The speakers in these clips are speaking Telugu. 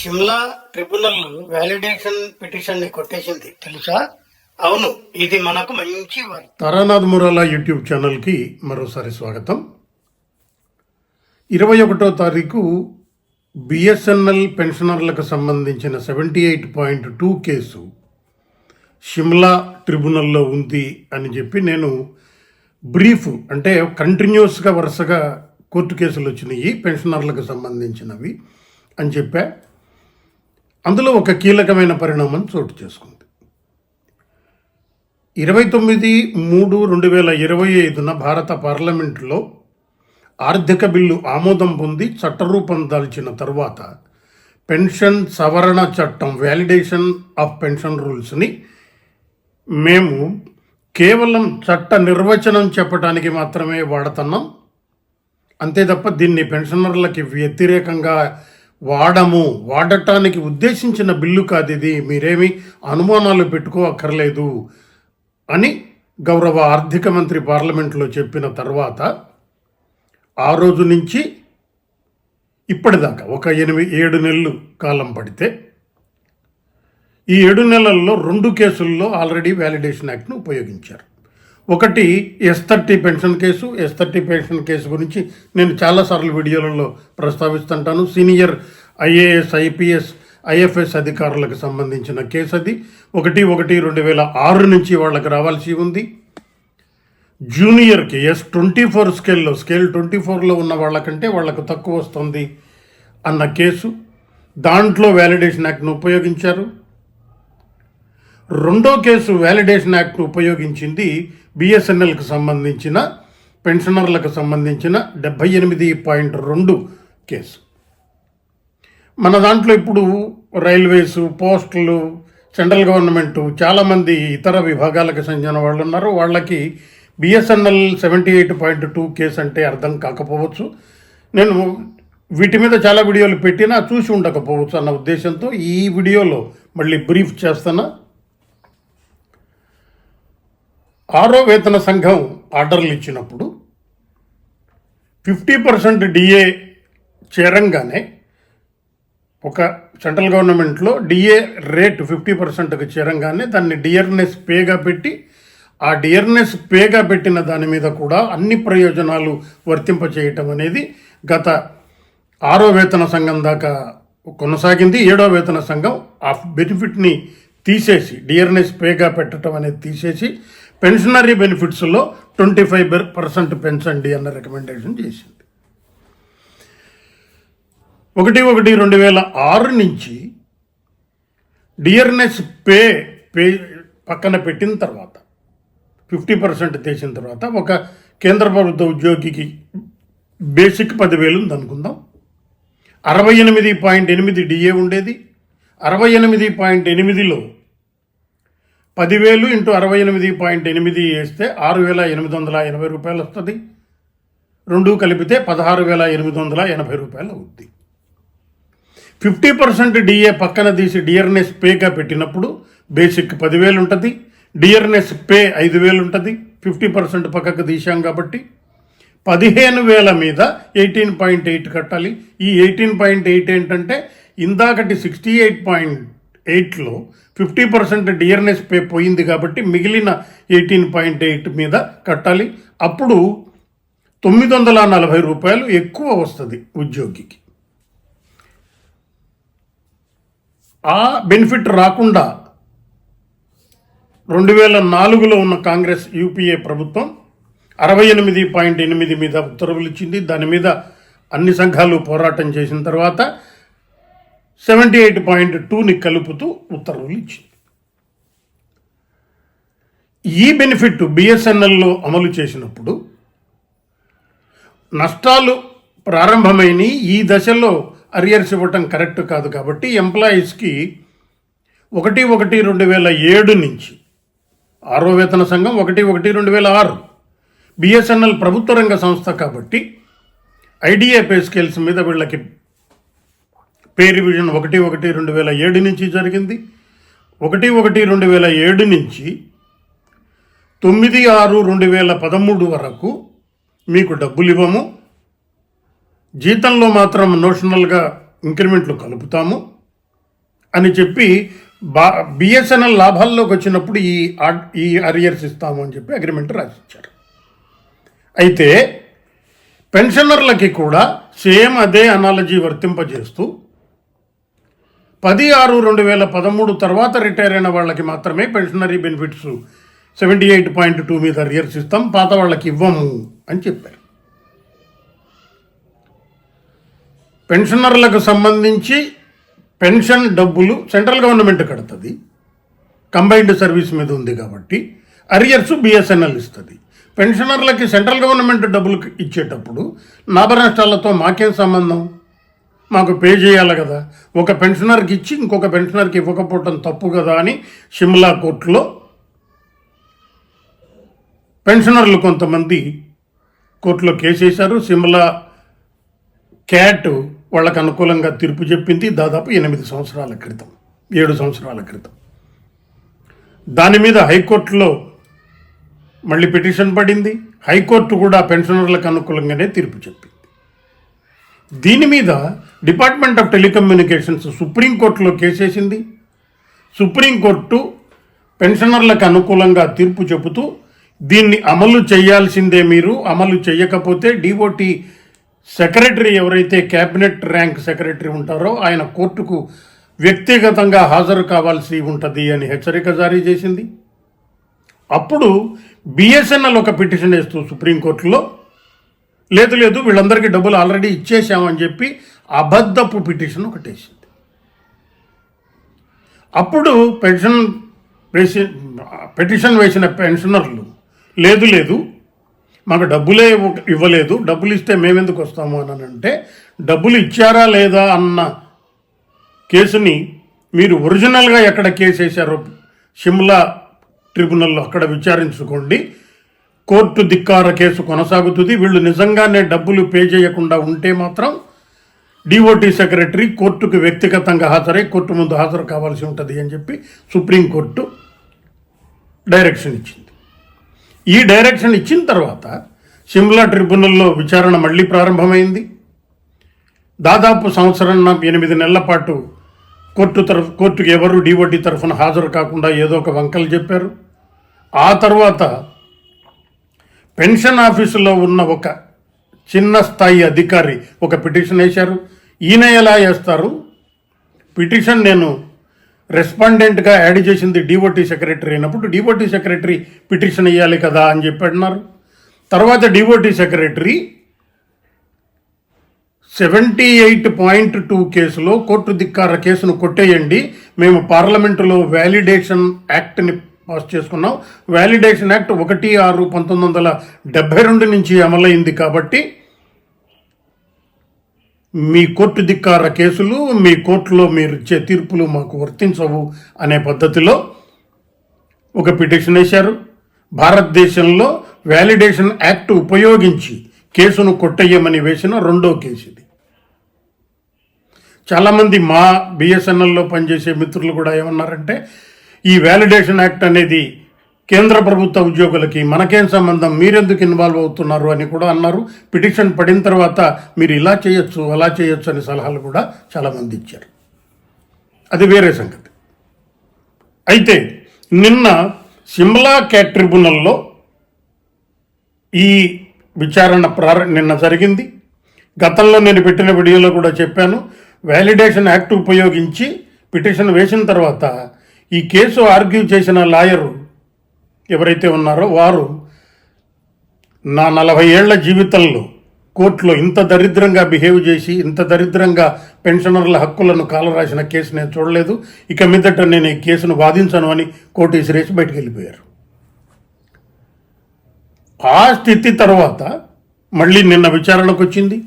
షిమ్లా ట్రిబ్యునల్ వ్యాలిడేషన్ పిటిషన్ని కొట్టేసింది. తెలుసా? అవును ఇది మనకు మంచి తారానాథ్ మురాలా యూట్యూబ్ ఛానల్కి మరోసారి స్వాగతం. ఇరవై ఒకటో తారీఖు బిఎస్ఎన్ఎల్ పెన్షనర్లకు సంబంధించిన seventy eight point two case Shimla ట్రిబ్యునల్లో ఉంది అని చెప్పి నేను బ్రీఫ్ అంటే కంటిన్యూస్గా వరుసగా కోర్టు కేసులు వచ్చినాయి పెన్షనర్లకు సంబంధించినవి అని చెప్పా. అందులో ఒక కీలకమైన పరిణామం చోటు చేసుకుంది. ఇరవై తొమ్మిది మూడు రెండు వేల ఇరవై ఐదున భారత పార్లమెంటులో ఆర్థిక బిల్లు ఆమోదం పొంది చట్టరూపం దాల్చిన తర్వాత పెన్షన్ సవరణ చట్టం వ్యాలిడేషన్ ఆఫ్ పెన్షన్ రూల్స్ని మేము కేవలం చట్ట నిర్వచనం చెప్పడానికి మాత్రమే వాడుతున్నాం. అంతే తప్ప దీన్ని పెన్షనర్లకి వ్యతిరేకంగా వాడము వాడటానికి ఉద్దేశించిన బిల్లు కాదు ఇది. మీరేమి అనుమానాలు పెట్టుకోక్కర్లేదు అని గౌరవ ఆర్థిక మంత్రి పార్లమెంట్లో చెప్పిన తర్వాత ఆ రోజు నుంచి ఇప్పటిదాకా ఒక ఎనిమిది ఏడు నెలలు కాలం పడితే ఈ ఏడు నెలల్లో రెండు కేసుల్లో ఆల్రెడీ వ్యాలిడేషన్ యాక్ట్ను ఉపయోగించారు. ఒకటి S thirty pension case S thirty pension case గురించి నేను చాలాసార్లు వీడియోలలో ప్రస్తావిస్తుంటాను. సీనియర్ ఐఏఎస్ ఐపీఎస్ ఐఎఫ్ఎస్ అధికారులకు సంబంధించిన కేసు అది. ఒకటి ఒకటి రెండు వేల ఆరు నుంచి వాళ్ళకి రావాల్సి ఉంది. జూనియర్కి ఎస్ ట్వంటీ ఫోర్ స్కేల్లో స్కేల్ ట్వంటీ ఫోర్లో ఉన్న వాళ్ళకంటే వాళ్ళకు తక్కువ వస్తుంది అన్న కేసు. దాంట్లో వ్యాలిడేషన్ యాక్ట్ను ఉపయోగించారు. రెండో కేసు వ్యాలిడేషన్ యాక్ట్ ఉపయోగించింది బిఎస్ఎన్ఎల్కి సంబంధించిన పెన్షనర్లకు సంబంధించిన డెబ్బై ఎనిమిది పాయింట్ రెండు కేసు. మన దాంట్లో ఇప్పుడు రైల్వేస్ పోస్టులు సెంట్రల్ గవర్నమెంట్ చాలామంది ఇతర విభాగాలకు చెందిన వాళ్ళు ఉన్నారు. వాళ్ళకి BSNL seventy eight point two case అంటే అర్థం కాకపోవచ్చు. నేను వీటి మీద చాలా వీడియోలు పెట్టినా చూసి ఉండకపోవచ్చు అన్న ఉద్దేశంతో ఈ వీడియోలో మళ్ళీ బ్రీఫ్ చేస్తాను. ఆరో వేతన సంఘం ఆర్డర్లు ఇచ్చినప్పుడు ఫిఫ్టీ పర్సెంట్ డిఏ చేరంగానే ఒక సెంట్రల్ గవర్నమెంట్లో డిఏ రేట్ ఫిఫ్టీ పర్సెంట్కి చేరంగానే దాన్ని డియర్నెస్ పేగా పెట్టి ఆ డియర్నెస్ పేగా పెట్టిన దాని మీద కూడా అన్ని ప్రయోజనాలు వర్తింపచేయటం అనేది గత ఆరో వేతన సంఘం దాకా కొనసాగింది. ఏడో వేతన సంఘం ఆ బెనిఫిట్ని తీసేసి డియర్నెస్ పేగా పెట్టడం అనేది తీసేసి పెన్షనరీ బెనిఫిట్స్లో ట్వంటీ ఫైవ్ పర్సెంట్ పెంచండి అన్న రికమెండేషన్ చేసింది. ఒకటి ఒకటి రెండు వేల ఆరు నుంచి డియర్నెస్ పే పే పక్కన పెట్టిన తర్వాత ఫిఫ్టీ పర్సెంట్ తీసిన తర్వాత ఒక కేంద్ర ప్రభుత్వ ఉద్యోగికి బేసిక్ పదివేలు ఉంది అనుకుందాం. అరవై ఎనిమిది పాయింట్ ఎనిమిది డిఏ ఉండేది. అరవై ఎనిమిది పాయింట్ ఎనిమిదిలో పదివేలు ఇంటూ అరవై ఎనిమిది పాయింట్ ఎనిమిది వేస్తే ఆరు వేల ఎనిమిది వందల ఎనభై రూపాయలు వస్తుంది. రెండు కలిపితే పదహారు వేల ఎనిమిది వందల ఎనభై రూపాయలు అవుద్ది. ఫిఫ్టీ పర్సెంట్ డిఏ పక్కన తీసి డియర్నెస్ పేగా పెట్టినప్పుడు బేసిక్ పదివేలు ఉంటుంది. డియర్నెస్ పే ఐదు వేలు ఉంటుంది. ఫిఫ్టీ పర్సెంట్ పక్కకు తీసాం కాబట్టి పదిహేను వేల మీద ఎయిటీన్ పాయింట్ ఎయిట్ కట్టాలి. ఈ ఎయిటీన్ పాయింట్ ఎయిట్ ఏంటంటే ఇందాకటి సిక్స్టీ ఎయిట్ పాయింట్ ఎయిట్లో ఫిఫ్టీ పర్సెంట్ డియర్నెస్ పే పోయింది కాబట్టి మిగిలిన ఎయిటీన్ పాయింట్ ఎయిట్ మీద కట్టాలి. అప్పుడు తొమ్మిది వందల నలభై రూపాయలు ఎక్కువ వస్తుంది ఉద్యోగికి. ఆ బెనిఫిట్ రాకుండా రెండు వేల నాలుగులో ఉన్న కాంగ్రెస్ యూపీఏ ప్రభుత్వం అరవై ఎనిమిది పాయింట్ ఎనిమిది మీద ఉత్తర్వులు ఇచ్చింది. దాని మీద అన్ని సంఘాలు పోరాటం చేసిన తర్వాత సెవెంటీ ఎయిట్ పాయింట్ టూని కలుపుతూ ఉత్తర్వులు ఇచ్చింది. ఈ బెనిఫిట్ బిఎస్ఎన్ఎల్లో అమలు చేసినప్పుడు నష్టాలు ప్రారంభమైన ఈ దశలో అరియర్స్ ఇవ్వటం కరెక్ట్ కాదు కాబట్టి ఎంప్లాయీస్కి ఒకటి ఒకటి రెండు వేల ఏడు నుంచి ఆరో వేతన సంఘం ఒకటి ఒకటి రెండు వేల ఆరు బిఎస్ఎన్ఎల్ ప్రభుత్వ రంగ సంస్థ కాబట్టి ఐడిఏ పే స్కేల్స్ మీద వీళ్ళకి పే రివిజన్ ఒకటి ఒకటి రెండు వేల ఏడు నుంచి జరిగింది. ఒకటి ఒకటి రెండు వేల ఏడు నుంచి తొమ్మిది ఆరు రెండు వేల పదమూడు వరకు మీకు డబ్బులు ఇవ్వము. జీతంలో మాత్రం నోషనల్గా ఇంక్రిమెంట్లు కలుపుతాము అని చెప్పి బా బిఎస్ఎన్ఎల్ లాభాల్లోకి వచ్చినప్పుడు ఈ ఈ అరియర్స్ ఇస్తాము అని చెప్పి అగ్రిమెంట్ రాసిచ్చారు. అయితే పెన్షనర్లకి కూడా సేమ్ అదే అనాలజీ వర్తింపజేస్తూ పది ఆరు రెండు వేల పదమూడు తర్వాత రిటైర్ అయిన వాళ్ళకి మాత్రమే pensionary benefits seventy eight point two మీద అరియర్స్ ఇస్తాం పాత వాళ్ళకి ఇవ్వము అని చెప్పారు. పెన్షనర్లకు సంబంధించి పెన్షన్ డబ్బులు సెంట్రల్ గవర్నమెంట్ కడుతుంది. కంబైన్డ్ సర్వీస్ మీద ఉంది కాబట్టి అరియర్స్ బిఎస్ఎన్ఎల్ ఇస్తుంది. పెన్షనర్లకి సెంట్రల్ గవర్నమెంట్ డబ్బులు ఇచ్చేటప్పుడు లాభ నష్టాలతో మాకేం సంబంధం? మాకు పే చేయాలి కదా. ఒక పెన్షనర్కి ఇచ్చి ఇంకొక పెన్షనర్కి ఇవ్వకపోవటం తప్పు కదా అని సిమ్లా కోర్టులో పెన్షనర్లు కొంతమంది కోర్టులో కేసేశారు సిమ్లా క్యాట్ వాళ్ళకు అనుకూలంగా తీర్పు చెప్పింది దాదాపు ఎనిమిది సంవత్సరాల క్రితం ఏడు సంవత్సరాల క్రితం. దాని మీద హైకోర్టులో మళ్ళీ పిటిషన్ పడింది. హైకోర్టు కూడా పెన్షనర్లకు అనుకూలంగానే తీర్పు చెప్పింది. దీని మీద డిపార్ట్మెంట్ ఆఫ్ టెలికమ్యూనికేషన్స్ సుప్రీంకోర్టులో కేసేసింది సుప్రీంకోర్టు పెన్షనర్లకు అనుకూలంగా తీర్పు చెబుతూ దీన్ని అమలు చేయాల్సిందే మీరు అమలు చేయకపోతే డిఓటి సెక్రటరీ ఎవరైతే క్యాబినెట్ ర్యాంక్ సెక్రటరీ ఉంటారో ఆయన కోర్టుకు వ్యక్తిగతంగా హాజరు కావాల్సి ఉంటుంది అని హెచ్చరిక జారీ చేసింది. అప్పుడు బిఎస్ఎన్ఎల్ ఒక పిటిషన్ వేస్తూ సుప్రీంకోర్టులో లేదు లేదు వీళ్ళందరికీ డబ్బులు ఆల్రెడీ ఇచ్చేసామని చెప్పి అబద్ధపు పిటిషన్ ఒకటేసింది. అప్పుడు పెన్షన్ వేసి పిటిషన్ వేసిన పెన్షనర్లు లేదు లేదు మాకు డబ్బులే ఇవ్వలేదు డబ్బులు ఇస్తే మేమెందుకు వస్తాము అని అంటే డబ్బులు ఇచ్చారా లేదా అన్న కేసుని మీరు ఒరిజినల్గా ఎక్కడ కేసు వేశారో షిమ్లా ట్రిబ్యునల్లో అక్కడ విచారించుకోండి. కోర్టు ధిక్కార కేసు కొనసాగుతుంది. వీళ్ళు నిజంగానే డబ్బులు పే చేయకుండా ఉంటే మాత్రం డిఓటీ సెక్రటరీ కోర్టుకు వ్యక్తిగతంగా హాజరై కోర్టు ముందు హాజరు కావాల్సి ఉంటుంది అని చెప్పి సుప్రీంకోర్టు డైరెక్షన్ ఇచ్చింది. ఈ డైరెక్షన్ ఇచ్చిన తర్వాత సిమ్లా ట్రిబ్యునల్లో విచారణ మళ్ళీ ప్రారంభమైంది. దాదాపు సంవత్సరం ఎనిమిది నెలల పాటు కోర్టు తరఫు కోర్టుకు ఎవరు డిఓటి తరఫున హాజరు కాకుండా ఏదో ఒక వంకలు చెప్పారు. ఆ తర్వాత పెన్షన్ ఆఫీసులో ఉన్న ఒక చిన్న స్థాయి అధికారి ఒక పిటిషన్ వేశారు. ఈయన ఎలా వేస్తారు? పిటిషన్ నేను రెస్పాండెంట్గా యాడ్ చేసింది డిఓటీ సెక్రటరీ అయినప్పుడు డిఓటీ సెక్రటరీ పిటిషన్ వేయాలి కదా అని చెప్పి అన్నారు తర్వాత DOT secretary seventy eight point two కేసులో కోర్టు ధిక్కార కేసును కొట్టేయండి. మేము పార్లమెంటులో వ్యాలిడేషన్ యాక్ట్ని పాస్ చేసుకున్నాం. వ్యాలిడేషన్ యాక్ట్ ఒకటి ఆరు పంతొమ్మిది వందల డెబ్బై రెండు నుంచి అమలైంది కాబట్టి మీ కోర్టు ధిక్కార కేసులు మీ కోర్టులో మీరు ఇచ్చే తీర్పులు మాకు వర్తించవు అనే పద్ధతిలో ఒక పిటిషన్ వేశారు. భారతదేశంలో వ్యాలిడేషన్ యాక్ట్ ఉపయోగించి కేసును కొట్టేయమని వేసిన రెండో కేసు ఇది. చాలామంది మా బిఎస్ఎన్ఎల్లో పనిచేసే మిత్రులు కూడా ఏమన్నారంటే ఈ వ్యాలిడేషన్ యాక్ట్ అనేది కేంద్ర ప్రభుత్వ ఉద్యోగులకి మనకేం సంబంధం? మీరెందుకు ఇన్వాల్వ్ అవుతున్నారు అని కూడా అన్నారు. పిటిషన్ పడిన తర్వాత మీరు ఇలా చేయొచ్చు అలా చేయొచ్చు అనే సలహాలు కూడా చాలామంది ఇచ్చారు. అది వేరే సంగతి. అయితే నిన్న సిమ్లా క్యాట్ ట్రిబ్యునల్లో ఈ విచారణ ప్రార నిన్న జరిగింది. గతంలో నేను పెట్టిన వీడియోలో కూడా చెప్పాను. వ్యాలిడేషన్ యాక్ట్ ఉపయోగించి పిటిషన్ వేసిన తర్వాత ఈ కేసు ఆర్గ్యూ చేసిన లాయరు ఎవరైతే ఉన్నారో వారు నా నలభై ఏళ్ళ జీవితంలో కోర్టులో ఇంత దరిద్రంగా బిహేవ్ చేసి ఇంత దరిద్రంగా పెన్షనర్ల హక్కులను కాలరాసిన కేసు నేను చూడలేదు. ఇక మీదట నేను ఈ కేసును వాదించను అని కోర్టు ఇసిరేసి బయటికి వెళ్ళిపోయారు. ఆ స్థితి తర్వాత మళ్ళీ నిన్న విచారణకు వచ్చింది.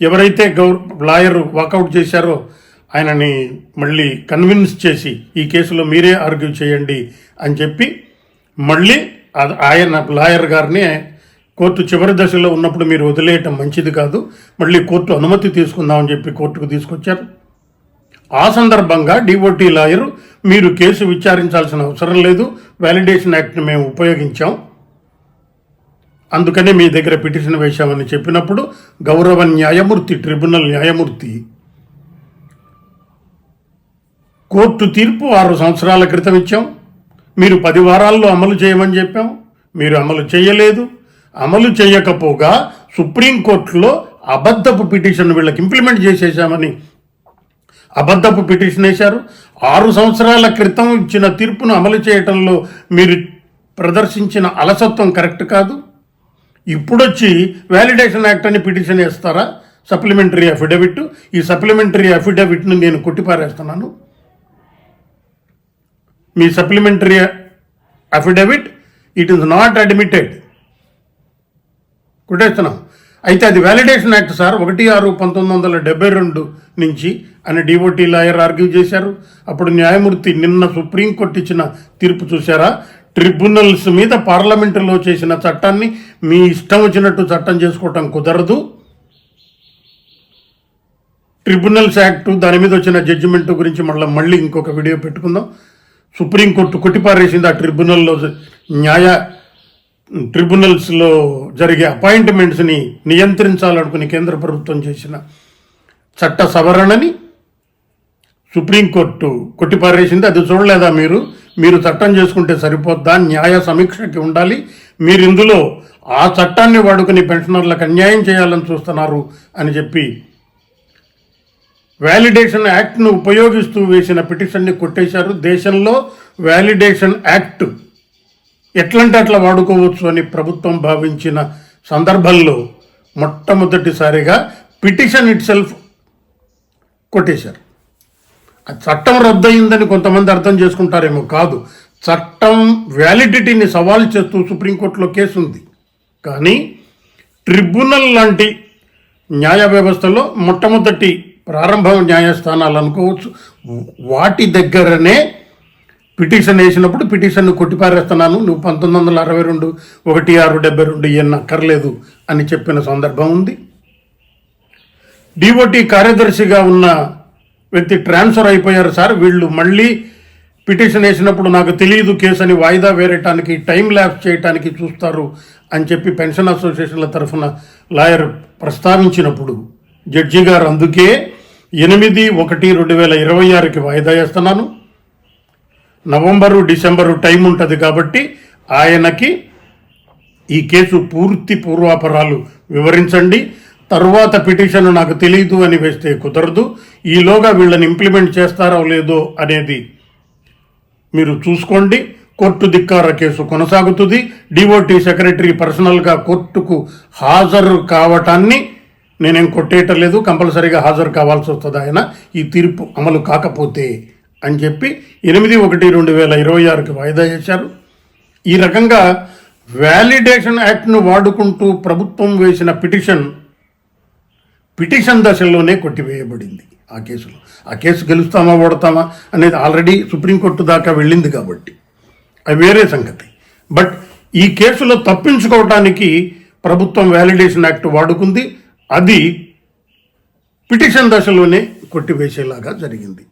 ఎవరైతే గౌర్ లాయర్ వాకౌట్ చేశారో ఆయనని మళ్ళీ కన్విన్స్ చేసి ఈ కేసులో మీరే ఆర్గ్యూ చేయండి అని చెప్పి మళ్ళీ ఆయన లాయర్ గారిని కోర్టు చివరి దశలో ఉన్నప్పుడు మీరు వదిలేయటం మంచిది కాదు. మళ్ళీ కోర్టు అనుమతి తీసుకుందామని చెప్పి కోర్టుకు తీసుకొచ్చారు. ఆ సందర్భంగా డిఓటి లాయర్ మీరు కేసు విచారించాల్సిన అవసరం లేదు. వ్యాలిడేషన్ యాక్ట్ని మేము ఉపయోగించాం. అందుకనే మీ దగ్గర పిటిషన్ వేశామని చెప్పినప్పుడు గౌరవ న్యాయమూర్తి ట్రిబ్యునల్ న్యాయమూర్తి కోర్టు తీర్పు ఆరు సంవత్సరాల క్రితం ఇచ్చాం. మీరు పది వారాల్లో అమలు చేయమని చెప్పాం. మీరు అమలు చేయలేదు. అమలు చేయకపోగా సుప్రీంకోర్టులో అబద్ధపు పిటిషన్ వీళ్ళకి ఇంప్లిమెంట్ చేసేసామని అబద్ధపు పిటిషన్ వేశారు. ఆరు సంవత్సరాల క్రితం ఇచ్చిన తీర్పును అమలు చేయటంలో మీరు ప్రదర్శించిన అలసత్వం కరెక్ట్ కాదు. ఇప్పుడొచ్చి వ్యాలిడేషన్ యాక్ట్ అని పిటిషన్ వేస్తారా? Supplementary affidavit. ఈ సప్లిమెంటరీ అఫిడవిట్ను నేను కొట్టిపారేస్తున్నాను. మీ supplementary affidavit it is not admitted కొట్టేస్తున్నాం. అయితే అది వ్యాలిడేషన్ యాక్ట్ సార్ ఒకటి ఆరు పంతొమ్మిది వందల డెబ్బై రెండు నుంచి అని డిఓటీ లాయర్ ఆర్గ్యూ చేశారు. అప్పుడు న్యాయమూర్తి నిన్న సుప్రీంకోర్టు ఇచ్చిన తీర్పు చూశారా? ట్రిబ్యునల్స్ మీద పార్లమెంటులో చేసిన చట్టాన్ని మీ ఇష్టం వచ్చినట్టు చట్టం చేసుకోవటం కుదరదు. ట్రిబ్యునల్స్ యాక్టు దాని మీద వచ్చిన జడ్జిమెంట్ గురించి మళ్ళీ మళ్ళీ ఇంకొక వీడియో పెట్టుకుందాం. సుప్రీంకోర్టు కొట్టిపారేసింది ఆ ట్రిబ్యునల్లో న్యాయ ట్రిబ్యునల్స్లో జరిగే అపాయింట్మెంట్స్ని నియంత్రించాలనుకుని కేంద్ర ప్రభుత్వం చేసిన చట్ట సవరణని సుప్రీంకోర్టు కొట్టిపారేసింది. అది చూడలేదా మీరు? మీరు చట్టం చేసుకుంటే సరిపోద్దా? న్యాయ సమీక్షకి ఉండాలి. మీరు ఇందులో ఆ చట్టాన్ని వాడుకుని పెన్షనర్లకు అన్యాయం చేయాలని చూస్తున్నారు అని చెప్పి వ్యాలిడేషన్ యాక్ట్ను ఉపయోగిస్తూ వేసిన పిటిషన్ని కొట్టేశారు. దేశంలో వ్యాలిడేషన్ యాక్ట్ ఎట్లంటే అట్లా వాడుకోవచ్చు అని ప్రభుత్వం భావించిన సందర్భంలో మొట్టమొదటిసారిగా పిటిషన్ ఇట్ సెల్ఫ్ కొట్టేశారు. ఆ చట్టం రద్దయిందని కొంతమంది అర్థం చేసుకుంటారేమో కాదు. చట్టం వ్యాలిడిటీని సవాల్ చేస్తూ సుప్రీంకోర్టులో కేసు ఉంది కానీ ట్రిబ్యునల్ లాంటి న్యాయ వ్యవస్థలో మొట్టమొదటి ప్రారంభ న్యాయస్థానాలు అనుకోవచ్చు. వాటి దగ్గరనే పిటిషన్ వేసినప్పుడు పిటిషన్ను కొట్టిపారేస్తున్నాను. నువ్వు పంతొమ్మిది వందల అరవై రెండు ఒకటి ఆరు డెబ్బై రెండు ఇవన్నీ అక్కర్లేదు అని చెప్పిన సందర్భం ఉంది. డిఓటి కార్యదర్శిగా ఉన్న వ్యక్తి ట్రాన్స్ఫర్ అయిపోయారు సార్. వీళ్ళు మళ్ళీ పిటిషన్ వేసినప్పుడు నాకు తెలియదు కేసు అని వాయిదా వేయటానికి టైం ల్యాప్స్ చేయటానికి చూస్తారు అని చెప్పి పెన్షన్ అసోసియేషన్ల తరఫున లాయర్ ప్రస్తావించినప్పుడు జడ్జి గారు అందుకే ఎనిమిది ఒకటి రెండు వేల ఇరవై ఆరుకి వాయిదా వేస్తున్నాను. నవంబరు డిసెంబరు టైం ఉంటుంది కాబట్టి ఆయనకి ఈ కేసు పూర్తి పూర్వాపరాలు వివరించండి. తరువాత పిటిషన్ నాకు తెలియదు అని వేస్తే కుదరదు. ఈలోగా వీళ్ళని ఇంప్లిమెంట్ చేస్తారో లేదో అనేది మీరు చూసుకోండి. కోర్టు ధిక్కార కేసు కొనసాగుతుంది. డిఓటి సెక్రటరీ పర్సనల్గా కోర్టుకు హాజరు కావటాన్ని నేనేం కొట్టేయటం లేదు కంపల్సరీగా హాజరు కావాల్సి వస్తుంది ఆయన. ఈ తీర్పు అమలు కాకపోతే అని చెప్పి ఎనిమిది ఒకటి రెండు వేల ఇరవై ఆరుకి వాయిదా చేశారు ఈ రకంగా వ్యాలిడేషన్ యాక్ట్ను వాడుకుంటూ ప్రభుత్వం వేసిన పిటిషన్ పిటిషన్ దశల్లోనే కొట్టివేయబడింది ఆ కేసులో. ఆ కేసు గెలుస్తామా ఓడతామా అనేది ఆల్రెడీ సుప్రీంకోర్టు దాకా వెళ్ళింది కాబట్టి అది వేరే సంగతి. బట్ ఈ కేసులో తప్పించుకోవటానికి ప్రభుత్వం వ్యాలిడేషన్ యాక్ట్ వాడుకుంది. అది పిటిషన్ దశలోనే కొట్టివేసేలాగా జరిగింది.